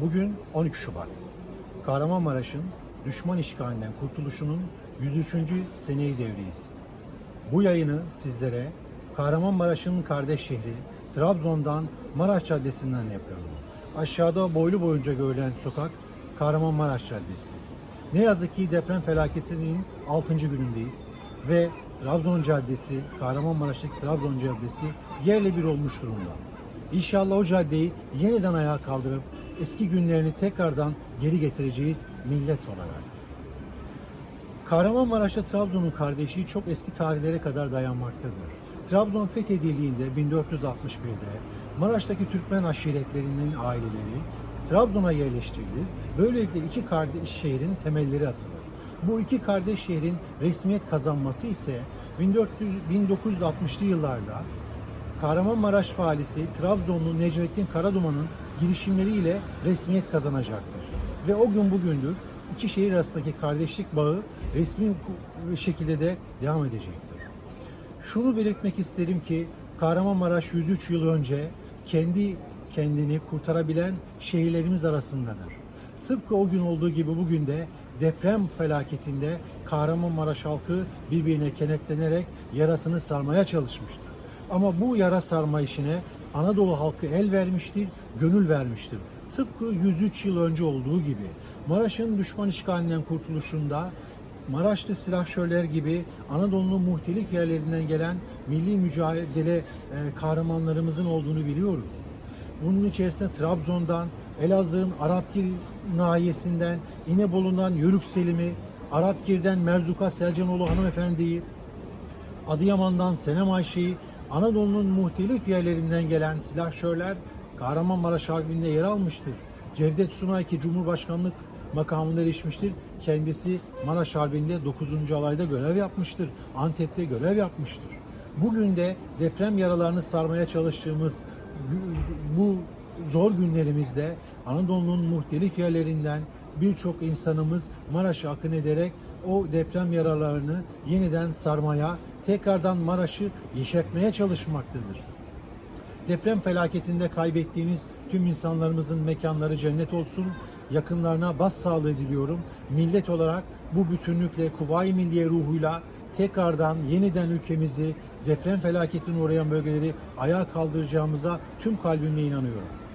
Bugün 12 Şubat. Kahramanmaraş'ın düşman işgalinden kurtuluşunun 103. seneyi devreyiz. Bu yayını sizlere Kahramanmaraş'ın kardeş şehri Trabzon'dan Maraş Caddesi'nden yapıyorum. Aşağıda boylu boyunca görülen sokak Kahramanmaraş Caddesi. Ne yazık ki deprem felaketinin 6. günündeyiz ve Trabzon Caddesi, Kahramanmaraş'taki Trabzon Caddesi yerle bir olmuş durumda. İnşallah o caddeyi yeniden ayağa kaldırıp eski günlerini tekrardan geri getireceğiz millet olarak. Kahramanmaraş'ta Trabzon'un kardeşliği çok eski tarihlere kadar dayanmaktadır. Trabzon fethedildiğinde 1461'de Maraş'taki Türkmen aşiretlerinin aileleri Trabzon'a yerleştirilir. Böylelikle iki kardeş şehrin temelleri atılır. Bu iki kardeş şehrin resmiyet kazanması ise 1400 1960'lı yıllarda Kahramanmaraş valisi Trabzonlu Necmettin Karaduman'ın girişimleriyle resmiyet kazanacaktır. Ve o gün bugündür iki şehir arasındaki kardeşlik bağı resmi şekilde de devam edecektir. Şunu belirtmek isterim ki Kahramanmaraş 103 yıl önce kendi kendini kurtarabilen şehirlerimiz arasındadır. Tıpkı o gün olduğu gibi bugün de deprem felaketinde Kahramanmaraş halkı birbirine kenetlenerek yarasını sarmaya çalışmıştır. Ama bu yara sarma işine Anadolu halkı el vermiştir, gönül vermiştir. Tıpkı 103 yıl önce olduğu gibi Maraş'ın düşman işgalinden kurtuluşunda Maraşlı silahşörler gibi Anadolu'nun muhtelif yerlerinden gelen milli mücadele e, kahramanlarımızın olduğunu biliyoruz. Bunun içerisinde Trabzon'dan, Elazığ'ın Arapgir nahiyesinden, İnebolu'ndan Yörük Selim'i, Arapgir'den Merzuka Selcanoğlu hanımefendiyi, Adıyaman'dan Senem Ayşe'yi, Anadolu'nun muhtelif yerlerinden gelen silahşörler Kahramanmaraş Harbi'nde yer almıştır. Cevdet Sunay ki Cumhurbaşkanlık makamına erişmiştir. Kendisi Maraş Harbi'nde 9. alayda görev yapmıştır. Antep'te görev yapmıştır. Bugün de deprem yaralarını sarmaya çalıştığımız bu zor günlerimizde Anadolu'nun muhtelif yerlerinden birçok insanımız Maraş'a akın ederek o deprem yaralarını yeniden sarmaya, tekrardan Maraş'ı yeşertmeye çalışmaktadır. Deprem felaketinde kaybettiğimiz tüm insanlarımızın mekanları cennet olsun. Yakınlarına bas sağlığı diliyorum. Millet olarak bu bütünlükle, Kuvayi Milliye ruhuyla tekrardan yeniden ülkemizi deprem felaketine uğrayan bölgeleri ayağa kaldıracağımıza tüm kalbimle inanıyorum.